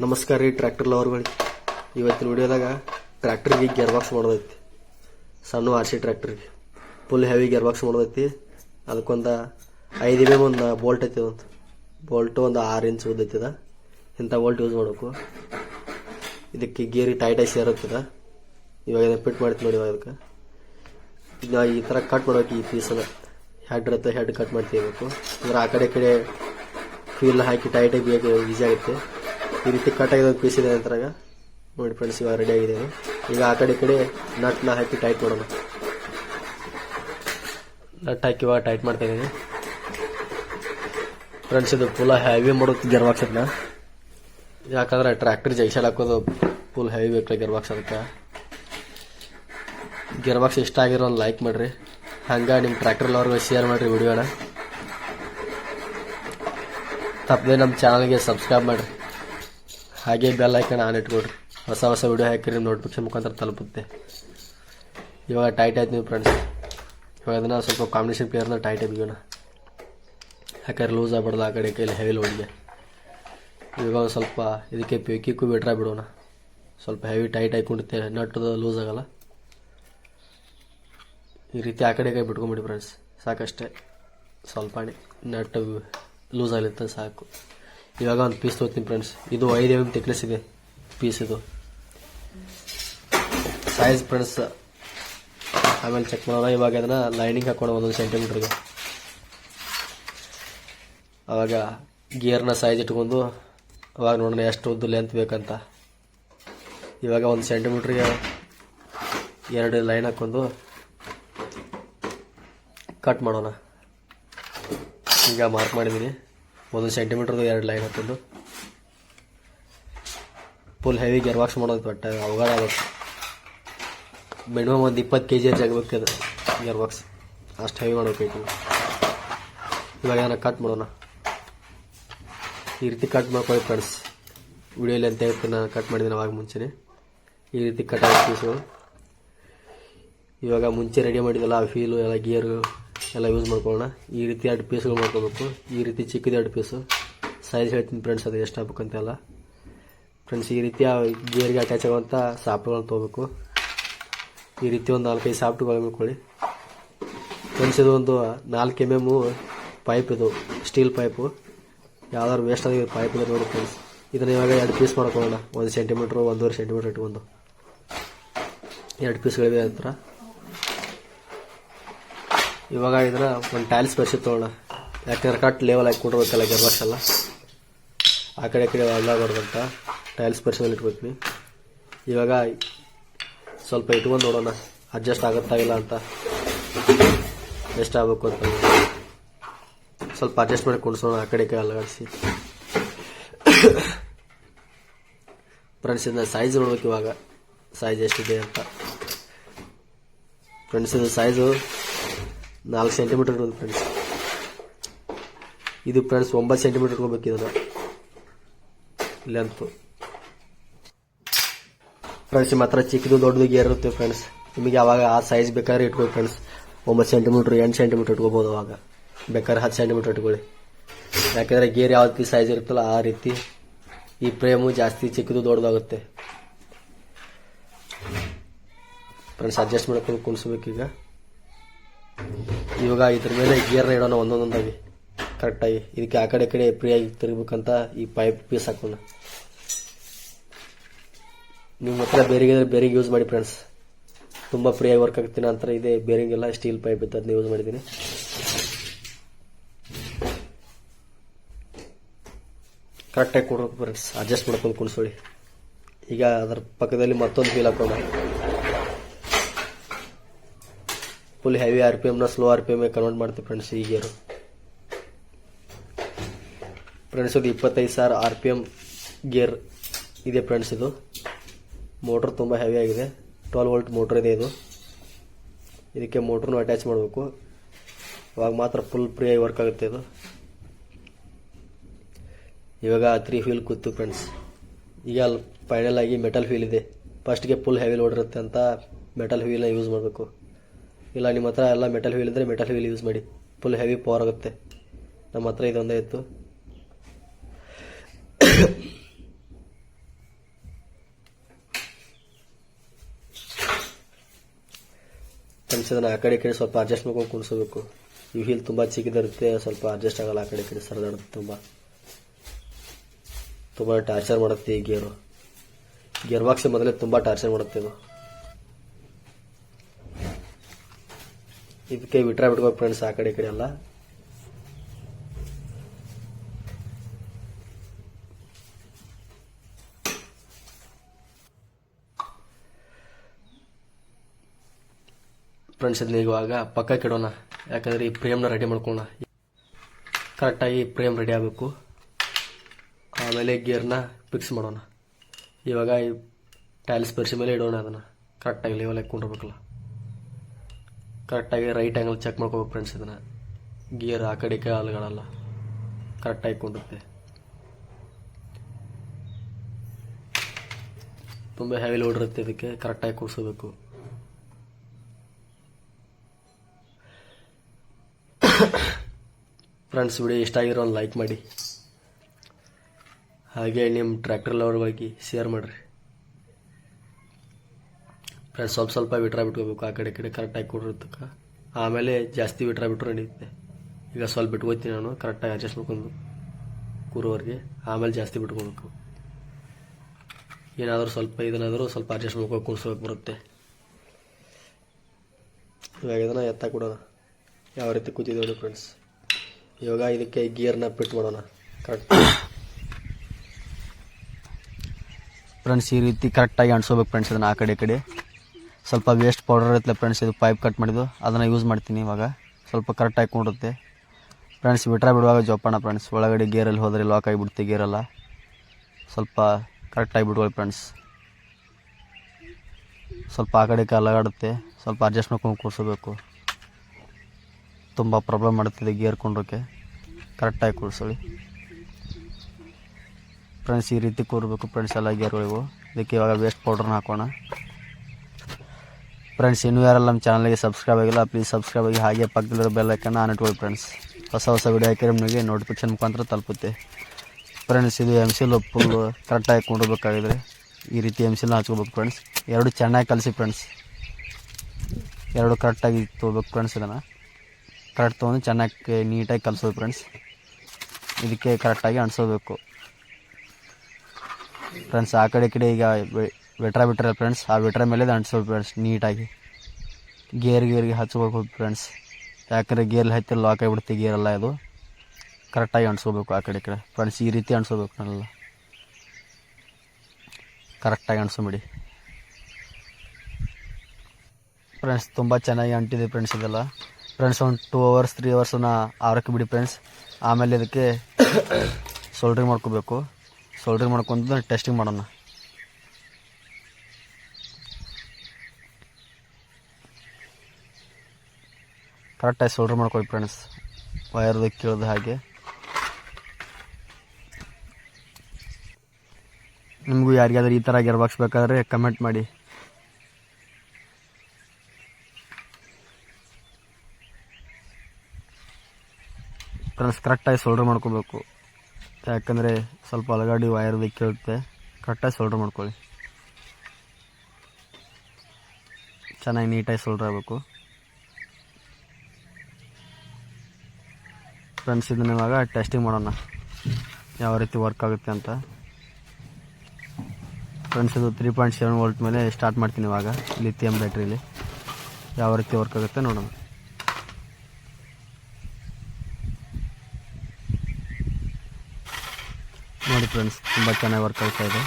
ನಮಸ್ಕಾರ ರೀ ಟ್ರ್ಯಾಕ್ಟರ್ ಲವರ್ಗಳಿಗೆ ಇವತ್ತಿನ ವಿಡಿಯೋದಾಗ ಟ್ರ್ಯಾಕ್ಟರ್ಗೆ ಗೇರ್ ಬಾಕ್ಸ್ ಮಾಡೋದೈತಿ. ಸಣ್ಣ ಆರ್ ಸಿ ಟ್ರ್ಯಾಕ್ಟರ್ಗೆ. ಫುಲ್ ಹೆವಿ ಗೇರ್ ಬಾಕ್ಸ್ ಮಾಡೋದೈತಿ. ಅದಕ್ಕೊಂದು ಐದು ಎಂ ಒಂದು ಬೋಲ್ಟ್ ಐತಿ ಒಂದು ಬೋಲ್ಟು ಒಂದು ಆರು ಇಂಚ್ ಉದ್ದೈತಿದ ಇಂಥ ಬೋಲ್ಟ್ ಯೂಸ್ ಮಾಡಬೇಕು. ಇದಕ್ಕೆ ಗೇರಿ ಟೈಟಾಗಿ ಸೇರುತ್ತದ. ಇವಾಗ ಇದನ್ನು ಫಿಟ್ ಮಾಡ್ತೀನಿ ನೋಡಿ ಇವಾಗ ಅದಕ್ಕೆ ಇದನ್ನ ಈ ಥರ ಕಟ್ ಮಾಡ್ಬೇಕು ಈ ಪೀಸನ್ನ ಹೆಡ್ ಇರುತ್ತೆ ಹೆಡ್ ಕಟ್ ಮಾಡ್ತಿರ್ಬೇಕು ಅಂದ್ರೆ ಆ ಕಡೆ ಕಡೆ ಫೀಲ್ ಹಾಕಿ ಟೈಟಾಗಿ ಬೇಗ ಈಸಿ ಆಗುತ್ತೆ. ಈ ರೀತಿ ಕಟ್ ಆಗಿರೋ ಪೀಸ್ ಇದೆ ನೋಡಿ ಫ್ರೆಂಡ್ಸ್ ಇವಾಗ ರೆಡಿ ಆಗಿದೆ ಈಗ ಆ ಕಡೆ ಈ ಕಡೆ ನಟ್ನ ಹಾಕಿ ಟೈಟ್ ಮಾಡೋಣ. ನಟ್ ಹಾಕಿ ಇವಾಗ ಟೈಟ್ ಮಾಡ್ತಾ ಇದ್ದೀನಿ. ಫ್ರೆಂಡ್ಸ್ ಇದು ಫುಲ್ ಹೆವಿ ಮಾಡೋದು ಗೇರ್ ಬಾಕ್ಸ್ ಅದನ್ನ ಯಾಕಂದ್ರೆ ಟ್ರ್ಯಾಕ್ಟರ್ ಜೈಸಲ್ ಹಾಕೋದು ಫುಲ್ ಹೆವಿ ಬೇಕು ಗೇರ್ ಬಾಕ್ಸ್ ಅದಕ್ಕೆ. ಗೇರ್ ಬಾಕ್ಸ್ ಇಷ್ಟ ಆಗಿರೋ ಒಂದು ಲೈಕ್ ಮಾಡಿರಿ. ಹಂಗೆ ನಿಮ್ಮ ಟ್ರ್ಯಾಕ್ಟರ್ ಅವ್ರಿಗೆ ಶೇರ್ ಮಾಡಿರಿ ವಿಡಿಯೋನ ತಪ್ಪದೆ ನಮ್ಮ ಚಾನಲ್ಗೆ ಸಬ್ಸ್ಕ್ರೈಬ್ ಮಾಡಿರಿ. ಹಾಗೆ ಬೆಲ್ ಐಕನ್ ಆನ್ ಇಟ್ಕೊಡ್ರಿ. ಹೊಸ ಹೊಸ ವಿಡಿಯೋ ಹಾಕಿರಿ ನೋಟಿಫಿಕೇಶನ್ ಮುಖಾಂತರ ತಲುಪುತ್ತೆ. ಇವಾಗ ಟೈಟ್ ಆಯ್ತು ನೀವು ಫ್ರೆಂಡ್ಸ್ ಇವಾಗ ಅದನ್ನು ಸ್ವಲ್ಪ ಕಾಂಬಿನೇಷನ್ ಪ್ಲೇಯರ್ನ ಟೈಟ್ ಬಿಗೋಣ ಯಾಕಂದ್ರೆ ಲೂಸ್ ಆಗ್ಬಾರ್ದು ಆ ಕಡೆ ಕೈಲಿ ಹೆವಿ ಲೋಡ್ಗೆ ಇವಾಗ ಸ್ವಲ್ಪ ಇದಕ್ಕೆ ಪಿಕ್ಕಿಕ್ಕೂ ಬಿಟ್ರೆ ಬಿಡೋಣ. ಸ್ವಲ್ಪ ಹೆವಿ ಟೈಟ್ ಹಾಕೊಂಡಿತ್ತೆ ನಟ್ ಲೂಸ್ ಆಗಲ್ಲ. ಈ ರೀತಿ ಆ ಕಡೆ ಕೈ ಬಿಟ್ಕೊಂಬಿಡಿ ಫ್ರೆಂಡ್ಸ್ ಸಾಕಷ್ಟೇ. ಸ್ವಲ್ಪ ನಟ್ ಲೂಸ್ ಆಗಲಿತ್ತ ಸಾಕು. ಇವಾಗ ಒಂದು ಪೀಸ್ ತೊಗೊತೀನಿ ಫ್ರೆಂಡ್ಸ್ ಇದು ಐದು ಎಂ ತಿಕ್ನೆಸ್ ಇದೆ ಪೀಸ್ ಇದು. ಸೈಜ್ ಫ್ರೆಂಡ್ಸ್ ಆಮೇಲೆ ಚೆಕ್ ಮಾಡೋಣ. ಇವಾಗ ಅದನ್ನು ಲೈನಿಂಗ್ ಹಾಕೊಂಡು ಒಂದೊಂದು ಸೆಂಟಿಮೀಟ್ರಿಗೆ ಅವಾಗ ಗಿಯರ್ನ ಸೈಜ್ ಇಟ್ಕೊಂಡು ಅವಾಗ ನೋಡೋಣ ಎಷ್ಟು ಉದ್ದು ಲೆಂತ್ ಬೇಕಂತ. ಇವಾಗ ಒಂದು ಸೆಂಟಿಮೀಟ್ರಿಗೆ ಎರಡು ಲೈನ್ ಹಾಕೊಂಡು ಕಟ್ ಮಾಡೋಣ. ಈಗ ಮಾರ್ಕ್ ಮಾಡಿದ್ದೀನಿ ಒಂದು ಸೆಂಟಿಮೀಟ್ರದ್ದು ಎರಡು ಲೈನ್ ಹಾಕೊಂಡು ಫುಲ್ ಹೆವಿ ಗೇರ್ ಮಾಡೋದು ಬಟ್ ಅವಘಡ ಆಗುತ್ತೆ. ಮಿನಿಮಮ್ ಒಂದು ಇಪ್ಪತ್ತು ಕೆ ಜಿ ಜಗಬೇಕು ಅದು ಗೇರ್ ಬಾಕ್ಸ್ ಅಷ್ಟು ಹೆವಿ ಮಾಡಬೇಕು ಇವಾಗ ಏನೋ ಕಟ್ ಮಾಡೋಣ. ಈ ರೀತಿ ಕಟ್ ಮಾಡ್ಕೊಳ್ಳಿ ಫ್ರೆಂಡ್ಸ್ ವಿಡಿಯೋಲಿ ಅಂತ ಹೇಳ್ತೀನಿ, ನಾನು ಕಟ್ ಮಾಡಿದ್ದೀನಿ ಅವಾಗ ಮುಂಚೆನೆ. ಈ ರೀತಿ ಕಟ್ ಆಗಿ ಇವಾಗ ಮುಂಚೆ ರೆಡಿ ಮಾಡಿದಲ್ಲ ಆ ಫೀಲು ಎಲ್ಲ ಗೇರು ಎಲ್ಲ ಯೂಸ್ ಮಾಡ್ಕೊಳ್ಳೋಣ. ಈ ರೀತಿ ಎರಡು ಪೀಸ್ಗಳು ಮಾಡ್ಕೋಬೇಕು. ಈ ರೀತಿ ಚಿಕ್ಕದ ಎರಡು ಪೀಸು ಸೈಜ್ ಹೇಳ್ತೀನಿ ಫ್ರೆಂಡ್ಸ್ ಅದು ಎಷ್ಟು ಆಗ್ಬೇಕಂತೆಲ್ಲ ಫ್ರೆಂಡ್ಸ್ ಈ ರೀತಿ ಗೇರ್ಗೆ ಅಟ್ಯಾಚ್ ಆಗುವಂಥ ಸಾಫ್ಟ್ಗಳನ್ನು ತೊಗೋಬೇಕು. ಈ ರೀತಿ ಒಂದು ನಾಲ್ಕೈದು ಸಾಫ್ಟ್ಗಳು ಮಾಡ್ಕೊಳ್ಳಿ. ಫ್ರೆಂಡ್ಸ್ ಇದು ಒಂದು ನಾಲ್ಕು ಎಂ ಎಮ್ಮು ಪೈಪ್ ಇದು ಸ್ಟೀಲ್ ಪೈಪು ಯಾವ್ದಾದ್ರು ವೇಸ್ಟ್ ಆಗಿ ಪೈಪ್ ಇದೆ ನೋಡಿ ಫ್ರೆಂಡ್ಸ್ ಇದನ್ನ ಇವಾಗ ಎರಡು ಪೀಸ್ ಮಾಡ್ಕೊಳ್ಳೋಣ. ಒಂದು ಸೆಂಟಿಮೀಟ್ರು ಒಂದೂವರೆ ಸೆಂಟಿಮೀಟ್ರ್ ಇಟ್ಕೊಂಡು. ಎರಡು ಪೀಸ್ಗಳಿವೆ ಹತ್ರ ಇವಾಗ ಇದನ್ನ ಒಂದು ಟೈಲ್ಸ್ ಬರ್ಸಿ ತೊಗೊಳ್ಳೋಣ ಯಾಕಂದ್ರೆ ಕಟ್ ಲೆವೆಲ್ ಹಾಕಿ ಕೊಡ್ಬೇಕಲ್ಲ ಗರ್ವಾಸ್ ಎಲ್ಲ. ಆ ಕಡೆ ಕಡೆ ಅಂತ ಟೈಲ್ಸ್ ಬರ್ಸಿ ಇಟ್ಬೇಕು ಇವಾಗ ಸ್ವಲ್ಪ ಇಟ್ಕೊಂಡು ನೋಡೋಣ. ಅಡ್ಜಸ್ಟ್ ಆಗುತ್ತಾ ಇಲ್ಲ ಅಂತ. ಎಷ್ಟು ಆಗಬೇಕು ಅಂತ. ಸ್ವಲ್ಪ ಅಡ್ಜಸ್ಟ್ ಮಾಡಿ ಕುಣಿಸೋಣ ಆ ಕಡೆ ಕಡೆ ಅಲಗಾಡಿಸಿ. ಫ್ರೆಂಡ್ಸ್ ಇದನ್ನ ಸೈಜ್ ನೋಡ್ಬೇಕು ಇವಾಗ. ಸೈಜ್ ಎಷ್ಟಿದೆ ಅಂತ. ಫ್ರೆಂಡ್ಸ್ ಇದು ಸೈಜು ನಾಲ್ಕು ಸೆಂಟಿಮೀಟರ್ ಇರೋದು ಫ್ರೆಂಡ್ಸ್ ಇದು ಫ್ರೆಂಡ್ಸ್ ಒಂಬತ್ತು ಸೆಂಟಿಮೀಟರ್ ಇಟ್ಕೋಬೇಕು ಇದನ್ನು ಲೆಂತು ಫ್ರೆಂಡ್ಸ್ ಮಾತ್ರ ಚಿಕ್ಕದು ದೊಡ್ಡದು ಗೇರ್ ಇರುತ್ತೆ ಫ್ರೆಂಡ್ಸ್ ನಿಮಗೆ ಅವಾಗ ಆ ಸೈಜ್ ಬೇಕಾದ್ರೆ ಇಟ್ಕೊಳ್ಳಿ ಫ್ರೆಂಡ್ಸ್ ಒಂಬತ್ತು ಸೆಂಟಿಮೀಟ್ರ್ ಎಂಟು ಸೆಂಟಿಮೀಟರ್ ಇಟ್ಕೋಬೋದು ಅವಾಗ. ಬೇಕಾದ್ರೆ ಹತ್ತು ಸೆಂಟಿಮೀಟರ್ ಇಟ್ಕೊಳ್ಳಿ ಯಾಕಂದರೆ ಗೇರ್ ಯಾವ ರೀತಿ ಸೈಜ್ ಇರುತ್ತಲ್ಲ ಆ ರೀತಿ ಈ ಫ್ರೇಮು ಜಾಸ್ತಿ ಚಿಕ್ಕದು ದೊಡ್ಡದಾಗುತ್ತೆ. ಫ್ರೆಂಡ್ಸ್ ಅಡ್ಜಸ್ಟ್ ಮಾಡ್ಕೊಂಡು ಕುಣಿಸ್ಬೇಕೀಗ. ಇವಾಗ ಇದ್ರ ಮೇಲೆ ಗೇರ್ನ ಇಡೋಣ ಒಂದೊಂದೊಂದಾಗಿ. ಕರೆಕ್ಟಾಗಿ ಇದಕ್ಕೆ ಆ ಕಡೆ ಕಡೆ ಫ್ರೀಯಾಗಿ ತಿರುಗಬೇಕಂತ ಈ ಪೈಪ್ ಪೀಸ್ ಹಾಕೋಣ. ನಿಮ್ಮ ಹತ್ರ ಬೇರೆಗೆ ಬೇರೆಗೆ ಯೂಸ್ ಮಾಡಿ ಫ್ರೆಂಡ್ಸ್ ತುಂಬ ಫ್ರೀಯಾಗಿ ವರ್ಕ್ ಆಗ್ತೀನಿ ನಂತರ ಇದೆ ಬೇರಿಂಗ್ ಎಲ್ಲ ಸ್ಟೀಲ್ ಪೈಪ್ ಇತ್ತು ಅದನ್ನ ಯೂಸ್ ಮಾಡಿದ್ದೀನಿ ಕರೆಕ್ಟಾಗಿ ಕೊಡ್ಬೇಕು ಫ್ರೆಂಡ್ಸ್ ಅಡ್ಜಸ್ಟ್ ಮಾಡ್ಕೊಂಡು ಕುಣಿಸೋಳಿ. ಈಗ ಅದರ ಪಕ್ಕದಲ್ಲಿ ಮತ್ತೊಂದು ಫೀಲ್ ಹಾಕೋಣ. Full heavy R P ಎಮ್ನ slow R P M convert ಮಾಡ್ತೀವಿ ಫ್ರೆಂಡ್ಸ್ ಈ ಗೇರು ಫ್ರೆಂಡ್ಸ್ ಇದು ಇಪ್ಪತ್ತೈದು ಸಾವಿರ ಆರ್ ಪಿ ಎಂ ಗೇರ್ ಇದೆ ಫ್ರೆಂಡ್ಸ್ ಇದು. ಮೋಟ್ರ್ ತುಂಬ ಹೆವಿ ಆಗಿದೆ. ಟ್ವೆಲ್ ವೋಲ್ಟ್ ಮೋಟ್ರ್ ಇದೆ ಇದು. ಇದಕ್ಕೆ ಮೋಟ್ರನ್ನು ಅಟ್ಯಾಚ್ ಮಾಡಬೇಕು. ಅವಾಗ ಮಾತ್ರ ಫುಲ್ ಫ್ರೀಯಾಗಿ ವರ್ಕ್ ಆಗುತ್ತೆ ಇದು. ಇವಾಗ ತ್ರೀ ಫೀಲ್ ಕೂತು ಫ್ರೆಂಡ್ಸ್ ಈಗ ಅಲ್ಲಿ ಫೈನಲ್ ಆಗಿ ಮೆಟಲ್ ಫೀಲ್ ಇದೆ. ಫಸ್ಟ್ಗೆ ಫುಲ್ ಹೆವಿ ಲೋಡ್ ಇರುತ್ತೆ ಅಂತ ಮೆಟಲ್ ವೀಲ್ನ ಯೂಸ್ ಮಾಡಬೇಕು. ಇಲ್ಲ, ನಿಮ್ಮ ಹತ್ರ ಎಲ್ಲ ಮೆಟಲ್ ವೀಲ್ ಇದ್ದರೆ ಮೆಟಲ್ ವೀಲ್ ಯೂಸ್ ಮಾಡಿ. ಫುಲ್ ಹೆವಿ ಪವರ್ ಆಗುತ್ತೆ. ನಮ್ಮ ಹತ್ರ ಇದೊಂದೇ ಇತ್ತು. ಕನ್ಸಿದನ್ನು ಆ ಕಡೆ ಕಡೆ ಸ್ವಲ್ಪ ಅಡ್ಜಸ್ಟ್ ಮಾಡ್ಕೊಂಡು ಕುಣಿಸಬೇಕು ಈ ಹೀಲ್ ತುಂಬ ಚಿಕ್ಕದಿರುತ್ತೆ, ಸ್ವಲ್ಪ ಅಡ್ಜಸ್ಟ್ ಆಗಲ್ಲ ಆ ಕಡೆ ಕಡೆ ಸರಿದಾಡುತ್ತೆ ತುಂಬ. ತುಂಬ ಟಾರ್ಚರ್ ಮಾಡುತ್ತೆ ಈ ಗೇರು ಗೇರ್ ಬಾಕ್ಸ್ ಮೊದಲೇ ತುಂಬ ಟಾರ್ಚರ್ ಮಾಡುತ್ತೆ ಇದು. ಇದಕ್ಕೆ ವಿಟ್ರಾ ಬಿಟ್ಕೋ ಫ್ರೆಂಡ್ಸ್ ಆ ಕಡೆ ಈ ಕಡೆ ಎಲ್ಲ. ಫ್ರೆಂಡ್ಸ್ ಇದನ್ನ ಇವಾಗ ಪಕ್ಕಕ್ಕೆ ಇಡೋಣ. ಯಾಕಂದ್ರೆ ಈ ಫ್ರೇಮ್ನ ರೆಡಿ ಮಾಡ್ಕೊಳ್ಳೋಣ. ಕರೆಕ್ಟಾಗಿ ಫ್ರೇಮ್ ರೆಡಿ ಆಗಬೇಕು. ಆಮೇಲೆ ಗೇರ್ನ ಫಿಕ್ಸ್ ಮಾಡೋಣ. ಇವಾಗ ಈ ಟೈಲ್ಸ್ ಪರಿಸಿ ಮೇಲೆ ಇಡೋಣ ಅದನ್ನು. ಕರೆಕ್ಟಾಗಿ ಲೆವೆಲ್ ಹಾಕ್ಕೊಂಡಿರ್ಬೇಕಲ್ಲ. ಕರೆಕ್ಟಾಗಿ ರೈಟ್ ಆ್ಯಂಗಲ್ ಚೆಕ್ ಮಾಡ್ಕೋಬೇಕು ಫ್ರೆಂಡ್ಸ್ ಇದನ್ನು. ಗಿಯರ್ ಆ ಕಡೆ ಕಾಲುಗಳೆಲ್ಲ. ಕರೆಕ್ಟಾಗಿ ಕೊಂಡಿರುತ್ತೆ ತುಂಬ ಹೆವಿ ಲೋಡ್ ಇರುತ್ತೆ ಇದಕ್ಕೆ. ಕರೆಕ್ಟಾಗಿ ಕೂರಿಸಬೇಕು ಫ್ರೆಂಡ್ಸ್ ವಿಡಿಯೋ ಇಷ್ಟ ಆಗಿರೋ ಲೈಕ್ ಮಾಡಿ. ಹಾಗೆ ನಿಮ್ಮ ಟ್ರ್ಯಾಕ್ಟರ್ ಲವರ್ಗಳಿಗೆ ಶೇರ್ ಮಾಡಿರಿ. ಫ್ರೆಂಡ್ಸ್ ಸ್ವಲ್ಪ ಸ್ವಲ್ಪ ವಿಟ್ರಾ ಬಿಟ್ಕೋಬೇಕು. ಆ ಕಡೆ ಕಡೆ ಕರೆಕ್ಟಾಗಿ ಕೊಡಿರ್ತಕ್ಕ ಆಮೇಲೆ ಜಾಸ್ತಿ ವಿಟ್ರಾ ಬಿಟ್ಟರು ನಡೆಯುತ್ತೆ ಈಗ ಸ್ವಲ್ಪ ಬಿಟ್ಕೋತೀನಿ ನಾನು ಕರೆಕ್ಟಾಗಿ ಅಡ್ಜಸ್ಟ್ ಮಾಡ್ಕೊಂಡು ಕೂರೋವರೆಗೆ. ಆಮೇಲೆ ಜಾಸ್ತಿ ಬಿಟ್ಕೊಬೇಕು. ಏನಾದರೂ ಸ್ವಲ್ಪ ಇದನ್ನಾದರೂ ಸ್ವಲ್ಪ ಅಡ್ಜಸ್ಟ್ ಮಾಡ್ಕೊಂಡು ಕೂರಿಸ್ಬೇಕು ಬರುತ್ತೆ. ಇವಾಗ ಇದನ್ನು ಎತ್ತ ಕೊಡೋಣ. ಯಾವ ರೀತಿ ಕೂತಿದ್ದೇವೆ ಫ್ರೆಂಡ್ಸ್ ಇವಾಗ ಇದಕ್ಕೆ ಗಿಯರ್ನ ಫಿಟ್ ಮಾಡೋಣ. ಕರೆಕ್ಟ್ ಫ್ರೆಂಡ್ಸ್ ಈ ರೀತಿ ಕರೆಕ್ಟಾಗಿ ಅಂಟ್ಸೋಬೇಕು ಫ್ರೆಂಡ್ಸ್ ಇದನ್ನು ಆ ಕಡೆ ಕಡೆ. ಸ್ವಲ್ಪ ವೇಸ್ಟ್ ಪೌಡರ್ ಇರುತ್ತೆ ಫ್ರೆಂಡ್ಸ್ ಇದು ಪೈಪ್ ಕಟ್ ಮಾಡಿದ್ದು. ಅದನ್ನು ಯೂಸ್ ಮಾಡ್ತೀನಿ ಇವಾಗ. ಸ್ವಲ್ಪ ಕರೆಕ್ಟಾಗಿ ಕೊಂಡಿರುತ್ತೆ ಫ್ರೆಂಡ್ಸ್ ಬಿಟ್ರೆ ಬಿಡುವಾಗ ಜೋಪಾನ ಫ್ರೆಂಡ್ಸ್ ಒಳಗಡೆ ಗೇರಲ್ಲಿ ಹೋದರೆ ಲಾಕ್ ಆಗಿಬಿಡುತ್ತೆ ಗೇರೆಲ್ಲ ಸ್ವಲ್ಪ ಕರೆಕ್ಟಾಗಿ ಬಿಡ್ಕೊಳ್ಳಿ ಫ್ರೆಂಡ್ಸ್ ಸ್ವಲ್ಪ ಆ ಕಡೆ ಕಲಗಾಡುತ್ತೆ ಸ್ವಲ್ಪ ಅಡ್ಜಸ್ಟ್ ಮಾಡ್ಕೊಂಡು ಕೂರಿಸಬೇಕು. ತುಂಬ ಪ್ರಾಬ್ಲಮ್ ಮಾಡುತ್ತಿದೆ ಗೇರ್ ಕೊಂಡೋಕೆ ಕರೆಕ್ಟಾಗಿ ಕೂರಿಸೋಳಿ. ಫ್ರೆಂಡ್ಸ್ ಈ ರೀತಿ ಕೂರಬೇಕು ಫ್ರೆಂಡ್ಸ್ ಎಲ್ಲ ಗೇರ್ಗಳಿಗೂ ಇದಕ್ಕೆ ಇವಾಗ ವೇಸ್ಟ್ ಪೌಡ್ರನ್ನ ಹಾಕೋಣ. ಫ್ರೆಂಡ್ಸ್ ಇನ್ನೂ ಯಾರಲ್ಲ ನಮ್ಮ ಚಾನಲ್ಗೆ ಸಬ್ಸ್ಕ್ರೈಬ್ ಆಗಿಲ್ಲ ಪ್ಲೀಸ್ ಸಬ್ಸ್ಕ್ರೈಬ್ ಆಗಿ ಹಾಗೆ ಪಕ್ಕದಲ್ಲಿರೋ ಐಕನ್ ಆನ್ ಇಟ್ಕೊಳ್ಳಿ ಫ್ರೆಂಡ್ಸ್ ಹೊಸ ಹೊಸ ವಿಡಿಯೋ ಹಾಕಿದ್ರೆ ನಿಮಗೆ ನೋಟಿಫಿಕೇಶನ್ ಮುಖಾಂತರ ತಲುಪುತ್ತೆ. ಫ್ರೆಂಡ್ಸ್ ಇದು ಎಂ ಸಿಲ್ ಫುಲ್ಲು ಕರೆಕ್ಟಾಗಿ ಕೊಂಡೋಗ್ಬೇಕಾಗಿದ್ರೆ ಈ ರೀತಿ ಎಂ ಸಿಲ್ನ ಹಚ್ಕೋಬೇಕು ಫ್ರೆಂಡ್ಸ್ ಎರಡು ಚೆನ್ನಾಗಿ ಕಲಿಸಿ ಫ್ರೆಂಡ್ಸ್ ಎರಡು ಕರೆಕ್ಟಾಗಿ ತೊಗೋಬೇಕು ಫ್ರೆಂಡ್ಸ್ ಇದನ್ನು. ಕರೆಕ್ಟ್ ತೊಗೊಂಡು ಚೆನ್ನಾಗಿ ನೀಟಾಗಿ ಕಲಿಸೋದು ಫ್ರೆಂಡ್ಸ್ ಇದಕ್ಕೆ ಕರೆಕ್ಟಾಗಿ ಅಣಿಸೋಬೇಕು ಫ್ರೆಂಡ್ಸ್ ಆ ಕಡೆ ಕಡೆ ಈಗ ವೆಟ್ರ ಬಿಟ್ಟರೆ ಫ್ರೆಂಡ್ಸ್ ಆ ವಿಟ್ರ ಮೇಲೆ ಅಂಟಿಸ್ಬೇಕು ಫ್ರೆಂಡ್ಸ್ ನೀಟಾಗಿ. ಗೇರ್ ಗೇರ್ಗೆ ಹಚ್ಬೇಕು ಫ್ರೆಂಡ್ಸ್ ಯಾಕಂದರೆ ಗೇರ್ಲಿ ಹತ್ತಿ ಲಾಕ್ ಆಗಿಬಿಡುತ್ತೆ ಗೇರೆಲ್ಲ ಇದು. ಕರೆಕ್ಟಾಗಿ ಅಂಟಿಸ್ಕೋಬೇಕು ಆ ಕಡೆ ಕಡೆ. ಫ್ರೆಂಡ್ಸ್ ಈ ರೀತಿ ಅಂಟಿಸ್ಕೋಬೇಕು ನಾನೆಲ್ಲ ಕರೆಕ್ಟಾಗಿ ಅಂಟಿಸ್ಬಿಡಿ ಫ್ರೆಂಡ್ಸ್ ತುಂಬ ಚೆನ್ನಾಗಿ ಅಂಟಿದೆ ಫ್ರೆಂಡ್ಸ್ ಇದೆಲ್ಲ. ಫ್ರೆಂಡ್ಸ್ ಒಂದು ಟೂ ಅವರ್ಸ್ ತ್ರೀ ಅವರ್ಸನ್ನ ಆರಕ್ಕೆ ಬಿಡಿ ಫ್ರೆಂಡ್ಸ್ ಆಮೇಲೆ ಇದಕ್ಕೆ ಸೋಲ್ಡ್ರಿಂಗ್ ಮಾಡ್ಕೋಬೇಕು. ಸೋಲ್ಡ್ರಿಂಗ್ ಮಾಡ್ಕೊಂಡು ಟೆಸ್ಟಿಂಗ್ ಮಾಡೋಣ. ಕರೆಕ್ಟಾಗಿ ಸೋಲ್ಡ್ರ್ ಮಾಡ್ಕೊಳ್ಳಿ ಫ್ರೆಂಡ್ಸ್ ವಯರ್ದು ಕೀಳ್ದು ಹಾಗೆ. ನಿಮಗೂ ಯಾರಿಗಾದ್ರೂ ಈ ಥರ ಗೇರ್ ಬಾಕ್ಸ್ ಬೇಕಾದರೆ ಕಮೆಂಟ್ ಮಾಡಿ. ಫ್ರೆಂಡ್ಸ್ ಕರೆಕ್ಟಾಗಿ ಸೋಲ್ಡ್ರ್ ಮಾಡ್ಕೋಬೇಕು. ಯಾಕಂದರೆ ಸ್ವಲ್ಪ ಅಲಗಾಡಿ ವೈರ್ ಕೇಳುತ್ತೆ. ಕರೆಕ್ಟಾಗಿ ಸೋಲ್ಡ್ರ್ ಮಾಡ್ಕೊಳ್ಳಿ ಚೆನ್ನಾಗಿ ನೀಟಾಗಿ ಸೋಲ್ಡ್ರ್ ಆಗಬೇಕು. ಫ್ರೆಂಡ್ಸ್ ಇದನ್ನ ಇವಾಗ ಟೆಸ್ಟಿಂಗ್ ಮಾಡೋಣ. ಯಾವ ರೀತಿ ವರ್ಕ್ ಆಗುತ್ತೆ ಅಂತ. ಫ್ರೆಂಡ್ಸ್ ಇದು ತ್ರೀ ಪಾಯಿಂಟ್ ಸೆವೆನ್ ವೋಲ್ಟ್ ಮೇಲೆ ಸ್ಟಾರ್ಟ್ ಮಾಡ್ತೀನಿ ಇವಾಗ ಲಿಥಿಯಂ ಬ್ಯಾಟ್ರಿಲಿ ಯಾವ ರೀತಿ ವರ್ಕ್ ಆಗುತ್ತೆ ನೋಡೋಣ. ನೋಡಿ ಫ್ರೆಂಡ್ಸ್ ತುಂಬ ಚೆನ್ನಾಗಿ ವರ್ಕ್ ಆಗ್ತಾ ಇದೆ.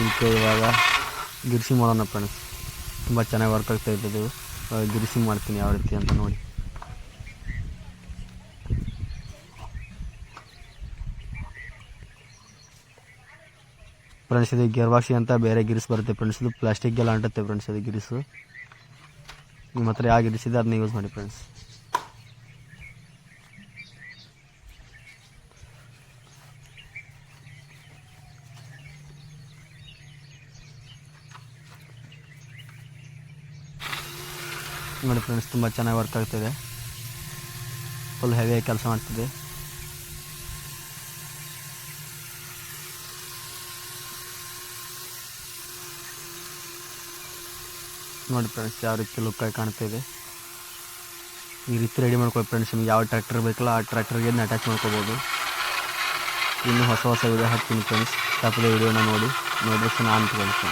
ಇದಕ್ಕೆ ಇವಾಗ ಗಿರ್ಸಿಂಗ್ ಮಾಡೋಣ ಫ್ರೆಂಡ್ಸ್ ತುಂಬ ಚೆನ್ನಾಗಿ ವರ್ಕ್ ಆಗ್ತಾ ಇದ್ದದ್ದು ಗಿರ್ಸಿ ಮಾಡ್ತೀನಿ ಯಾವ ರೀತಿ ಅಂತ ನೋಡಿ. ಫ್ರೆಂಡ್ಸ್, ಇದು ಗೇರ್ ಬಾಕ್ಸಿಗೆ ಅಂತ ಬೇರೆ ಗಿರಿಸ್ ಬರುತ್ತೆ ಫ್ರೆಂಡ್ಸ್. ಇದು ಪ್ಲಾಸ್ಟಿಕ್ಗೆಲ್ಲ ಅಂಟುತ್ತೆ ಫ್ರೆಂಡ್ಸ್ ಇದು ಗಿರಿಸು. ನಿಮ್ಮ ಹತ್ರ ಯಾವ ಗಿರಿಸ್ ಇದೆ ಅದನ್ನ ಯೂಸ್ ಮಾಡಿ ಫ್ರೆಂಡ್ಸ್. ನೋಡಿ ಫ್ರೆಂಡ್ಸ್, ತುಂಬ ಚೆನ್ನಾಗಿ ವರ್ಕ್ ಆಗ್ತಿದೆ. ಫುಲ್ ಹೆವಿಯಾಗಿ ಕೆಲಸ ಮಾಡ್ತಿದೆ. ನೋಡಿ ಫ್ರೆಂಡ್ಸ್ ಯಾವ ರೀತಿ ಲುಕ್ಕಾಗಿ ಕಾಣ್ತಾ ಇದೆ. ಈ ರೀತಿ ರೆಡಿ ಮಾಡ್ಕೊಳ್ಳಿ ಫ್ರೆಂಡ್ಸ್ ನಿಮ್ಗೆ ಯಾವ ಟ್ರ್ಯಾಕ್ಟರ್ ಬೇಕಲ್ಲ ಆ ಟ್ರ್ಯಾಕ್ಟರ್ಗೆ ಅಟ್ಯಾಚ್ ಮಾಡ್ಕೋಬೋದು. ಇನ್ನು ಹೊಸ ಹೊಸ ವಿಡಿಯೋ ಹಾಕ್ತೀನಿ ಫ್ರೆಂಡ್ಸ್ ತಪ್ಪದೆ ವಿಡಿಯೋನ ನೋಡಿ. ನೋಡಿದ್ರೆ ನಾನು ಫ್ರೆಂಡ್ಸ್